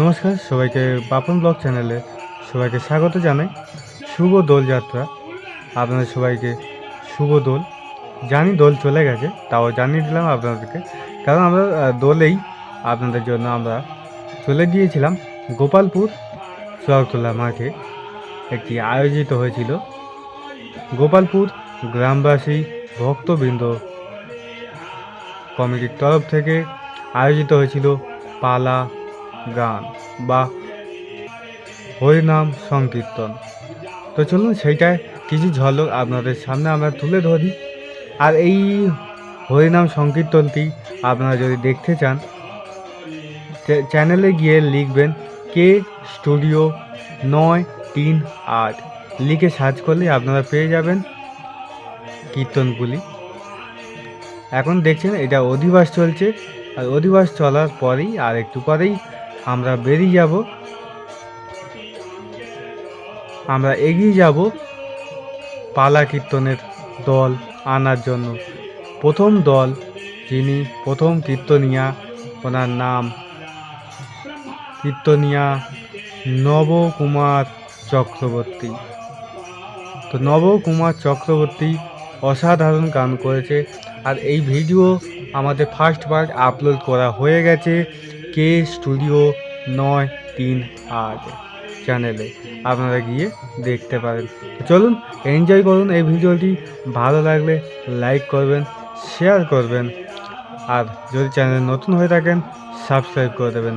নমস্কার, সবাইকে বাপন ব্লগ চ্যানেলে সবাইকে স্বাগত জানাই। শুভ দোলযাত্রা আপনাদের সবাইকে শুভ দোল। জানি দোল চলে গেছে, তাও জানিয়ে দিলাম আপনাদেরকে। কারণ আমরা দোলেই আপনাদের জন্য আমরা চলে গিয়েছিলাম গোপালপুর চরতলা মাঠে। একটি আয়োজিত হয়েছিল গোপালপুর গ্রামবাসী ভক্তবৃন্দ কমিটির তরফ থেকে আয়োজিত হয়েছিল পালা গান বা হরিনাম সংকীর্তন। তো চলুন সেইটায় কিছু ঝলক আপনাদের সামনে আমরা তুলে ধরি। আর এই হরিনাম সংকীর্তনটি আপনারা যদি দেখতে চান চ্যানেলে গিয়ে লিখবেন কে স্টুডিও নয় তিন আট। লিখে সার্চ করলে আপনারা পেয়ে যাবেন কীর্তনগুলি। এখন দেখছেন এটা অধিবাস চলছে। আর অধিবাস চলার পরেই আর একটু পরেই আমরা বেরিয়ে যাব। আমরা এগিয়ে যাব পালা কীর্তনের দল আনার জন্য। প্রথম দল যিনি প্রথম কীর্তনিয়া, ওনার নাম কীর্তনিয়া নবকুমার চক্রবর্তী। তো নবকুমার চক্রবর্তী অসাধারণ গান করেছে। আর এই ভিডিও আমাদের ফার্স্ট পার্ট আপলোড করা হয়ে গেছে। কে স্টুডিও নয় তিন আট চ্যানেলে? আপনারা গিয়ে দেখতে পারেন। চলুন এনজয় করুন এই ভিডিওটি। ভালো লাগলে লাইক করবেন শেয়ার করবেন। আর যদি চ্যানেল নতুন হয়ে থাকেন সাবস্ক্রাইব করে দেবেন।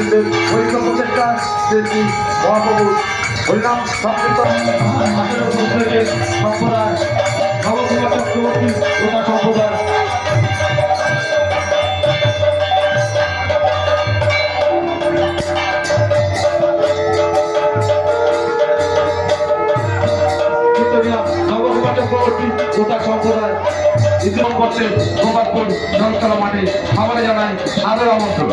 আমাদের হরিকপ্রচেষ্টা যেটি মহাপ্রভু হরিনাম সংকীর্তন সম্প্রদায় নবকুমার চক্রবর্তী গোটা সম্প্রদায় সুভাষ চক্রবর্তী গোটা সম্প্রদায় ইতিমধ্যে মোবাদপুর নলতলা মাঠে খাবারে জানায় আদর আমন্ত্রণ।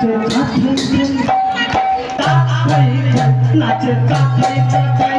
নাচে কাঠে নাচে কাঠে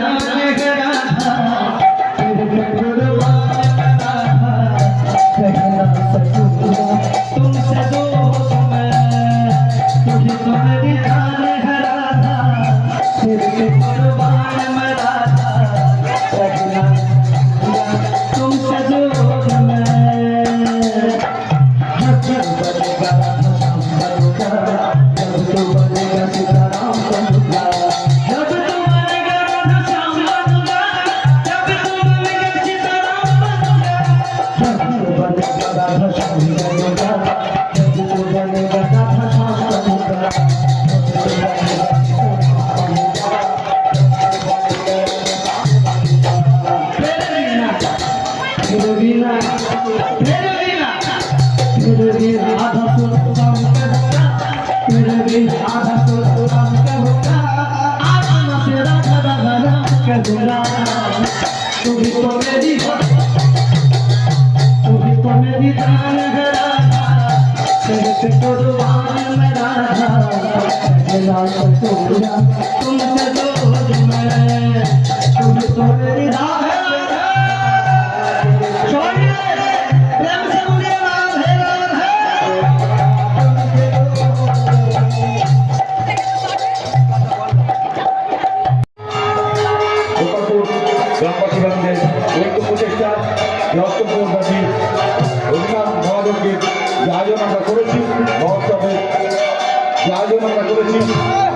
রাধা جي دي تو রয়েছে